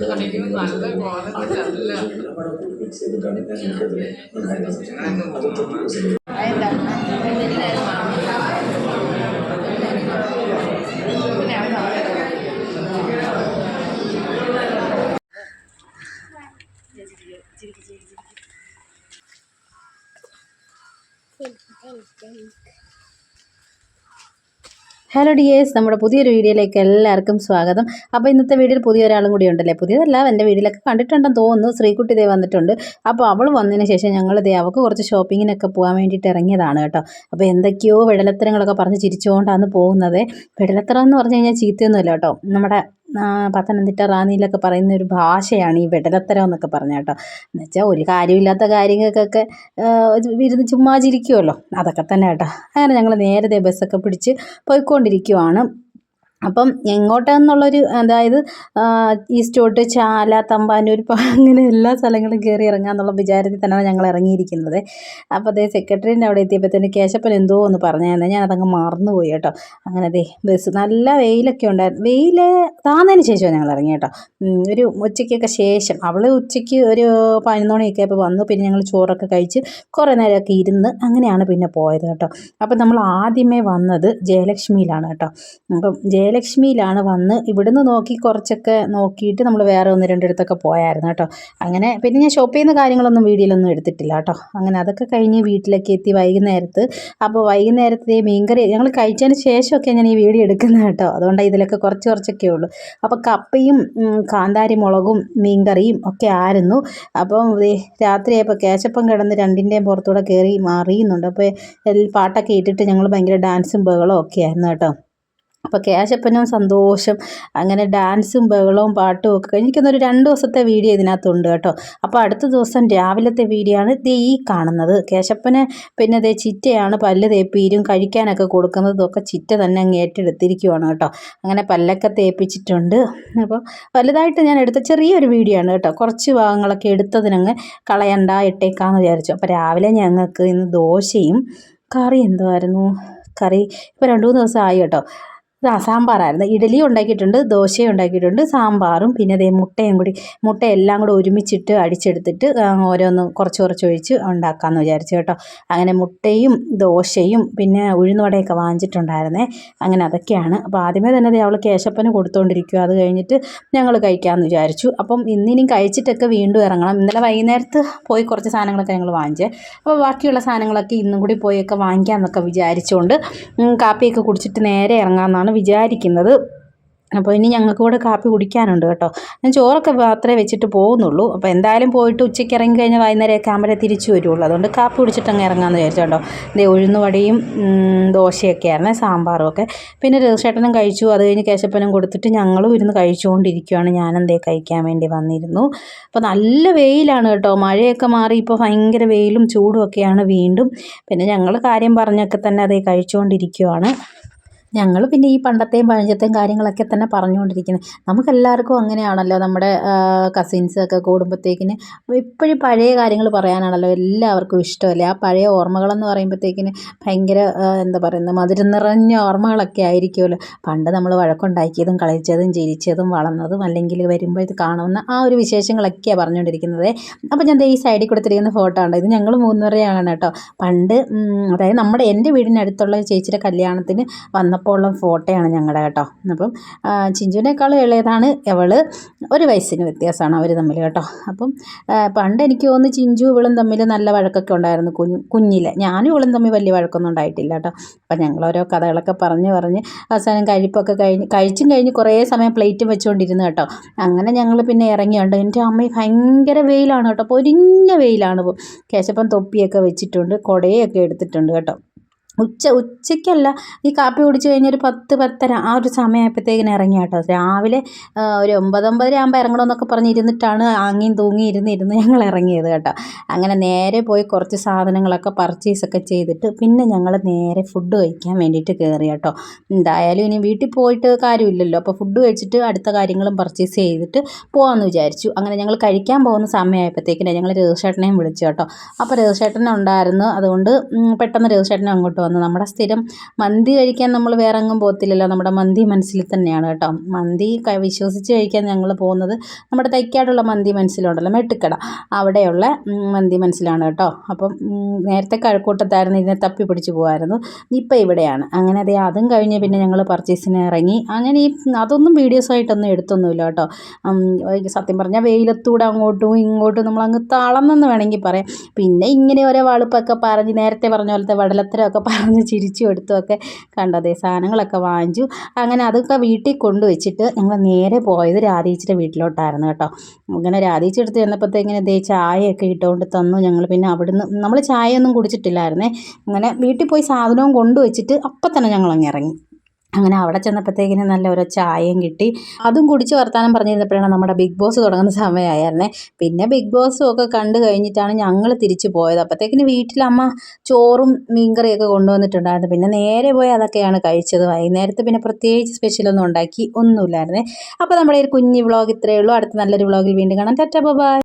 ഞാൻ ചെയ്യാൻ ഉണ്ടായിരുന്നത് അത് തൊട്ട് ഹലോ ഡിയേഴ്സ് നമ്മുടെ പുതിയൊരു വീഡിയോയിലേക്ക് എല്ലാവർക്കും സ്വാഗതം. അപ്പോൾ ഇന്നത്തെ വീഡിയോയിൽ പുതിയ ഒരാളും കൂടി ഉണ്ടല്ലേ? പുതിയതല്ല എന്റെ വീഡിയോയിലൊക്കെ കണ്ടിട്ടുണ്ടെന്ന് തോന്നുന്നു. ശ്രീകുട്ടി ദേ വന്നിട്ടുണ്ട്. അപ്പോൾ അവൾ വന്നതിന് ശേഷം ഞങ്ങൾ ദേ അവൾക്ക് കുറച്ച് ഷോപ്പിങ്ങിനൊക്കെ പോകാൻ വേണ്ടിയിട്ട് ഇറങ്ങിയതാണ് കേട്ടോ. അപ്പോൾ എന്തൊക്കെയോ വിടലത്തരങ്ങളൊക്കെ പറഞ്ഞ് ചിരിച്ചുകൊണ്ടാണ് പോകുന്നത്. വിടലത്തരം എന്ന് പറഞ്ഞു കഴിഞ്ഞാൽ ചീത്തയൊന്നുമില്ല കേട്ടോ. നമ്മുടെ പത്തനംതിട്ട റാന്നിയിലൊക്കെ പറയുന്ന ഒരു ഭാഷയാണ് ഈ വെടലത്തരം എന്നൊക്കെ പറഞ്ഞ കേട്ടോ. എന്നുവെച്ചാൽ ഒരു കാര്യമില്ലാത്ത കാര്യങ്ങൾക്കൊക്കെ ഇരുന്ന് ചുമ്മാ ചിരിക്കുമല്ലോ അതൊക്കെ തന്നെ കേട്ടോ. അങ്ങനെ ഞങ്ങൾ നേരത്തെ ബസ്സൊക്കെ പിടിച്ച് പോയിക്കൊണ്ടിരിക്കുവാണ്. അപ്പം എങ്ങോട്ടെന്നുള്ളൊരു അതായത് ഈസ്റ്റോട്ട് ചാല തമ്പാനൂർ അങ്ങനെ എല്ലാ സ്ഥലങ്ങളും കയറി ഇറങ്ങാമെന്നുള്ള വിചാരത്തിൽ തന്നെയാണ് ഞങ്ങൾ ഇറങ്ങിയിരിക്കുന്നത്. അപ്പോൾ അതേ സെക്രട്ടറിന്റെ അവിടെ എത്തിയപ്പോഴത്തേന് കേശപ്പൻ എന്തോ ഒന്ന് പറഞ്ഞായിരുന്നു. ഞാൻ അതങ്ങ് മറന്നുപോയി കേട്ടോ. അങ്ങനെ ദേ ബസ് നല്ല വെയിലൊക്കെ ഉണ്ടായിരുന്നു. വെയിൽ താന്നതിന് ശേഷമാണ് ഞങ്ങൾ ഇറങ്ങി കേട്ടോ. ഒരു ഉച്ചയ്ക്കൊക്കെ ശേഷം. അവൾ ഉച്ചയ്ക്ക് ഒരു പതിനൊന്നോണിയൊക്കെ ഇപ്പോൾ വന്നു. പിന്നെ ഞങ്ങൾ ചോറൊക്കെ കഴിച്ച് കുറേ നേരമൊക്കെ ഇരുന്ന് അങ്ങനെയാണ് പിന്നെ പോയത് കേട്ടോ. അപ്പം നമ്മൾ ആദ്യമേ വന്നത് ജയലക്ഷ്മിയിലാണ് കേട്ടോ. അപ്പം ജയലക്ഷ്മിയിലാണ് വന്ന് ഇവിടുന്ന് നോക്കി കുറച്ചൊക്കെ നോക്കിയിട്ട് നമ്മൾ വേറെ ഒന്ന് രണ്ടിടത്തൊക്കെ പോയായിരുന്നു കേട്ടോ. അങ്ങനെ പിന്നെ ഞാൻ ഷോപ്പ് ചെയ്യുന്ന കാര്യങ്ങളൊന്നും വീഡിയോയിലൊന്നും എടുത്തിട്ടില്ല കേട്ടോ. അങ്ങനെ അതൊക്കെ കഴിഞ്ഞ് വീട്ടിലേക്ക് എത്തി വൈകുന്നേരത്ത്. അപ്പോൾ വൈകുന്നേരത്തെ മീൻകറി ഞങ്ങൾ കഴിച്ചതിന് ശേഷമൊക്കെ ഞാൻ ഈ വീഡിയോ എടുക്കുന്നത് കേട്ടോ. അതുകൊണ്ട് ഇതിലൊക്കെ കുറച്ച് കുറച്ചൊക്കെ ഉള്ളൂ. അപ്പോൾ കപ്പയും കാന്താരി മുളകും മീൻകറിയും ഒക്കെ ആയിരുന്നു. അപ്പം രാത്രിയായപ്പോൾ കേശപ്പം കിടന്ന് രണ്ടിന്റെയും പുറത്തൂടെ കയറി മാറിയുന്നുണ്ട്. അപ്പോൾ പാട്ടൊക്കെ ഇട്ടിട്ട് ഞങ്ങൾ ഭയങ്കര ഡാൻസും ബഹളവും ഒക്കെ ആയിരുന്നു കേട്ടോ. അപ്പോൾ കേശപ്പനും സന്തോഷം. അങ്ങനെ ഡാൻസും ബഹളവും പാട്ടും ഒക്കെ കഴിഞ്ഞ് എനിക്കൊന്നൊരു രണ്ട് ദിവസത്തെ വീഡിയോ ഇതിനകത്തുണ്ട് കേട്ടോ. അപ്പോൾ അടുത്ത ദിവസം രാവിലത്തെ വീഡിയോ ആണ് ദേ ഈ കാണുന്നത്. കേശപ്പന് പിന്നെ ദേ ചിറ്റയാണ് പല്ല് തേപ്പീരും കഴിക്കാനൊക്കെ കൊടുക്കുന്നത്. ഒക്കെ ചിറ്റ തന്നെ അങ്ങ് ഏറ്റെടുത്തിരിക്കുവാണ് കേട്ടോ. അങ്ങനെ പല്ലൊക്കെ തേപ്പിച്ചിട്ടുണ്ട്. അപ്പോൾ വലുതായിട്ട് ഞാൻ എടുത്ത ചെറിയൊരു വീഡിയോ ആണ് കേട്ടോ. കുറച്ച് ഭാഗങ്ങളൊക്കെ എടുത്തതിനങ്ങ് കളയണ്ട ഇട്ടേക്കാന്ന് വിചാരിച്ചു. അപ്പോൾ രാവിലെ ഞങ്ങൾക്ക് ഇന്ന് ദോശയും കറി എന്തുമായിരുന്നു കറി ഇപ്പോൾ രണ്ട് മൂന്ന് ദിവസം ആയി കേട്ടോ. സാമ്പാറായിരുന്നു. ഇഡലി ഉണ്ടാക്കിയിട്ടുണ്ട് ദോശയും ഉണ്ടാക്കിയിട്ടുണ്ട് സാമ്പാറും പിന്നെ അതേ മുട്ടയും കൂടി. മുട്ട എല്ലാം കൂടി ഒരുമിച്ചിട്ട് അടിച്ചെടുത്തിട്ട് ആ, ഓരോന്ന് കുറച്ച് കുറച്ച് ഒഴിച്ച് ഉണ്ടാക്കാമെന്ന് വിചാരിച്ചു കേട്ടോ. അങ്ങനെ മുട്ടയും ദോശയും പിന്നെ ഉഴുന്നുവടയൊക്കെ വാങ്ങിച്ചിട്ടുണ്ടായിരുന്നേ. അങ്ങനെ അതൊക്കെയാണ്. അപ്പോൾ ആദ്യമേ തന്നെ അവൾ കേശപ്പന് കൊടുത്തുകൊണ്ടിരിക്കുക അത് കഴിഞ്ഞിട്ട് ഞങ്ങൾ കഴിക്കാമെന്ന് വിചാരിച്ചു. അപ്പം ഇന്നിനും കഴിച്ചിട്ടൊക്കെ വീണ്ടും ഇറങ്ങണം. ഇന്നലെ വൈകുന്നേരത്ത് പോയി കുറച്ച് സാധനങ്ങളൊക്കെ ഞങ്ങൾ വാങ്ങിച്ചേ. അപ്പോൾ ബാക്കിയുള്ള സാധനങ്ങളൊക്കെ ഇന്നും കൂടി പോയൊക്കെ വാങ്ങിക്കാമെന്നൊക്കെ വിചാരിച്ചുകൊണ്ട് കാപ്പിയൊക്കെ കുടിച്ചിട്ട് നേരെ ഇറങ്ങാമെന്നാണ് വിചാരിക്കുന്നത്. അപ്പോൾ ഇനി ഞങ്ങൾക്ക് കൂടെ കാപ്പി കുടിക്കാനുണ്ട് കേട്ടോ. ഞാൻ ചോറൊക്കെ മാത്രമേ വെച്ചിട്ട് പോകുന്നുള്ളൂ. അപ്പോൾ എന്തായാലും പോയിട്ട് ഉച്ചയ്ക്ക് ഇറങ്ങി കഴിഞ്ഞാൽ വൈകുന്നേരമൊക്കെ ആകുമ്പോഴേ തിരിച്ചു വരുള്ളൂ. അതുകൊണ്ട് കാപ്പി കുടിച്ചിട്ട് അങ്ങ് ഇറങ്ങാമെന്ന് വിചാരിച്ചു കേട്ടോ ഉം, ദോശയൊക്കെ ആയിരുന്നേ സാമ്പാറും ഒക്കെ. പിന്നെ രഘുചേട്ടനും കഴിച്ചു. അത് കഴിഞ്ഞ് കേശപ്പനും കൊടുത്തിട്ട് ഞങ്ങളും ഇരുന്ന് കഴിച്ചുകൊണ്ടിരിക്കുകയാണ്. ഞാനെന്തേ കഴിക്കാൻ വേണ്ടി വന്നിരുന്നു. അപ്പോൾ നല്ല വെയിലാണ് കേട്ടോ. മഴയൊക്കെ മാറി ഇപ്പോൾ ഭയങ്കര വെയിലും ചൂടും ഒക്കെയാണ് വീണ്ടും. പിന്നെ ഞങ്ങൾ കാര്യം പറഞ്ഞൊക്കെ തന്നെ അതേ കഴിച്ചുകൊണ്ടിരിക്കുകയാണ് ഞങ്ങൾ പിന്നെ ഈ പണ്ടത്തെയും പഴഞ്ചത്തെയും കാര്യങ്ങളൊക്കെ തന്നെ പറഞ്ഞുകൊണ്ടിരിക്കുന്നത് നമുക്കെല്ലാവർക്കും അങ്ങനെയാണല്ലോ നമ്മുടെ കസിൻസ് ഒക്കെ കൂടുമ്പോഴത്തേക്കിന് ഇപ്പോഴും പഴയ കാര്യങ്ങൾ പറയാനാണല്ലോ എല്ലാവർക്കും ഇഷ്ടമല്ലേ? ആ പഴയ ഓർമ്മകളെന്ന് പറയുമ്പോഴത്തേക്കിന് ഭയങ്കര എന്താ പറയുന്നത് മധുരം നിറഞ്ഞ ഓർമ്മകളൊക്കെ ആയിരിക്കുമല്ലോ. പണ്ട് നമ്മൾ വഴക്കുണ്ടാക്കിയതും കളിച്ചതും ചിരിച്ചതും വളർന്നതും അല്ലെങ്കിൽ വരുമ്പോൾ ഇത് കാണുന്ന ആ ഒരു വിശേഷങ്ങളൊക്കെയാണ് പറഞ്ഞുകൊണ്ടിരിക്കുന്നത്. അപ്പോൾ ഞാൻ ഈ സൈഡിൽ കൊടുത്തിരിക്കുന്ന ഫോട്ടോ ഉണ്ട് ഇത് ഞങ്ങൾ മൂന്നുപേരെയാണ് കേട്ടോ. പണ്ട് അതായത് നമ്മുടെ എന്റെ വീടിനടുത്തുള്ള ചേച്ചിയുടെ കല്യാണത്തിന് വന്നപ്പോൾ ഉള്ള ഫോട്ടോയാണ് ഞങ്ങളുടെ കേട്ടോ. അപ്പം ചിഞ്ചുവിനേക്കാൾ ഇളയതാണ് അവൾ. ഒരു വയസ്സിന് വ്യത്യാസമാണ് അവർ തമ്മിൽ കേട്ടോ. അപ്പം പണ്ട് എനിക്ക് തോന്നുന്നു ചിഞ്ചു ഇവളും തമ്മിൽ നല്ല വഴക്കൊക്കെ ഉണ്ടായിരുന്നു. കുഞ്ഞു കുഞ്ഞിലെ. ഞാനും ഇവളും തമ്മിൽ വലിയ വഴക്കൊന്നും ഉണ്ടായിട്ടില്ല കേട്ടോ. അപ്പം ഞങ്ങൾ ഓരോ കഥകളൊക്കെ പറഞ്ഞ് പറഞ്ഞ് അവസാനം കഴിപ്പൊക്കെ കഴിഞ്ഞ് കഴിച്ചും കഴിഞ്ഞ് കുറേ സമയം പ്ലേറ്റും വെച്ചുകൊണ്ടിരുന്നു കേട്ടോ. അങ്ങനെ ഞങ്ങൾ പിന്നെ ഇറങ്ങിയുണ്ട് എന്റെ അമ്മ ഭയങ്കര വെയിലാണ് കേട്ടോ. പൊരിഞ്ഞ വെയിലാണ് കേശപ്പം തൊപ്പിയൊക്കെ വെച്ചിട്ടുണ്ട് കുടയൊക്കെ എടുത്തിട്ടുണ്ട് കേട്ടോ. ഉച്ച ഉച്ചയ്ക്കല്ല. ഈ കാപ്പി കുടിച്ച് കഴിഞ്ഞൊരു പത്ത് പത്തര ആ ഒരു സമയമായപ്പോഴത്തേക്കിന് ഇറങ്ങി കേട്ടോ രാവിലെ ഒരു ഒമ്പതൊമ്പതര ആകുമ്പോൾ ഇറങ്ങണമെന്നൊക്കെ പറഞ്ഞ് ഇരുന്നിട്ടാണ് ആങ്ങിയും തൂങ്ങി ഇരുന്ന് ഞങ്ങൾ ഇറങ്ങിയത് കേട്ടോ. അങ്ങനെ നേരെ പോയി കുറച്ച് സാധനങ്ങളൊക്കെ പർച്ചേസൊക്കെ ചെയ്തിട്ട് പിന്നെ ഞങ്ങൾ നേരെ ഫുഡ് കഴിക്കാൻ വേണ്ടിയിട്ട് കയറി കേട്ടോ എന്തായാലും ഇനി വീട്ടിൽ പോയിട്ട് കാര്യമില്ലല്ലോ. അപ്പോൾ ഫുഡ് കഴിച്ചിട്ട് അടുത്ത കാര്യങ്ങളും പർച്ചേസ് ചെയ്തിട്ട് പോകാമെന്ന് വിചാരിച്ചു. അങ്ങനെ ഞങ്ങൾ കഴിക്കാൻ പോകുന്ന സമയമായപ്പോഴത്തേക്കിനെ ഞങ്ങൾ രഘുചേട്ടനെയും വിളിച്ചു കേട്ടോ. അപ്പോൾ രഘുചേട്ടൻ ഉണ്ടായിരുന്നു. അതുകൊണ്ട് പെട്ടെന്ന് രഘുചേട്ടൻ അങ്ങോട്ട് വന്നു. നമ്മുടെ സ്ഥിരം മന്തി കഴിക്കാൻ നമ്മൾ വേറെ എങ്ങും പോകത്തില്ലല്ലോ. നമ്മുടെ മന്തി മനസ്സിൽ തന്നെയാണ് കേട്ടോ. മന്തി വിശ്വസിച്ച് കഴിക്കാൻ ഞങ്ങൾ പോകുന്നത് നമ്മുടെ തൈക്കാടുള്ള മന്തി മനസ്സിലുണ്ടല്ലോ. മെട്ടുക്കട. അവിടെയുള്ള മന്തി മനസ്സിലാണ് കേട്ടോ. അപ്പം നേരത്തെ കഴക്കൂട്ടത്തായിരുന്നു. ഇതിനെ തപ്പി പിടിച്ച് പോകുമായിരുന്നു ഇപ്പം ഇവിടെയാണ്. അങ്ങനെ അതേ അതും കഴിഞ്ഞ് പിന്നെ ഞങ്ങൾ പർച്ചേസിന് ഇറങ്ങി. അങ്ങനെ ഈ അതൊന്നും വീഡിയോസായിട്ടൊന്നും എടുത്തൊന്നുമില്ല കേട്ടോ. സത്യം പറഞ്ഞാൽ വെയിലത്തൂടെ അങ്ങോട്ടും ഇങ്ങോട്ടും നമ്മൾ അങ്ങ് തളന്നെന്ന് വേണമെങ്കിൽ പറയാം. പിന്നെ ഇങ്ങനെ ഓരോ വളുപ്പൊക്കെ പറഞ്ഞ് നേരത്തെ പറഞ്ഞ പോലത്തെ വടലത്തരമൊക്കെ പറഞ്ഞ് ചിരിച്ചു എടുത്തുമൊക്കെ കണ്ടതേ സാധനങ്ങളൊക്കെ വാങ്ങിച്ചു. അങ്ങനെ അതൊക്കെ വീട്ടിൽ കൊണ്ടുവച്ചിട്ട് ഞങ്ങൾ നേരെ പോയത് രാധീച്ചിയുടെ വീട്ടിലോട്ടായിരുന്നു കേട്ടോ. അങ്ങനെ രാധീച്ചി എടുത്ത് ചെന്നപ്പോഴത്തേക്കിന് ദേ ചായയൊക്കെ ഇട്ടുകൊണ്ട് തന്നു. ഞങ്ങൾ പിന്നെ അവിടുന്ന് നമ്മൾ ചായയൊന്നും കുടിച്ചിട്ടില്ലായിരുന്നേ. അങ്ങനെ വീട്ടിൽ പോയി സാധനവും കൊണ്ടുവച്ചിട്ട് അപ്പം തന്നെ ഞങ്ങൾ ഇറങ്ങി. അങ്ങനെ അവിടെ ചെന്നപ്പോഴത്തേക്കിന് നല്ല ഒരു ചായയും കിട്ടി. അതും കുടിച്ച് വർത്താനം പറഞ്ഞിരുന്നപ്പോഴാണ് നമ്മുടെ ബിഗ് ബോസ് തുടങ്ങുന്ന സമയമായിരുന്നേ. പിന്നെ ബിഗ് ബോസും ഒക്കെ കണ്ടു കഴിഞ്ഞിട്ടാണ് ഞങ്ങൾ തിരിച്ചു പോയത്. അപ്പോഴത്തേക്കിന് വീട്ടിലമ്മ ചോറും മീൻകറിയൊക്കെ കൊണ്ടുവന്നിട്ടുണ്ടായിരുന്നു. പിന്നെ നേരെ പോയി അതൊക്കെയാണ് കഴിച്ചത്. വൈകുന്നേരത്ത് പിന്നെ പ്രത്യേകിച്ച് സ്പെഷ്യലൊന്നും ഉണ്ടാക്കി ഒന്നുമില്ലായിരുന്നേ. അപ്പോൾ നമ്മുടെ ഒരു കുഞ്ഞ് വ്ളോഗ് ഇത്രയേ ഉള്ളൂ. അടുത്ത നല്ലൊരു വ്ളോഗിൽ വീണ്ടും കാണാം. Tata bye.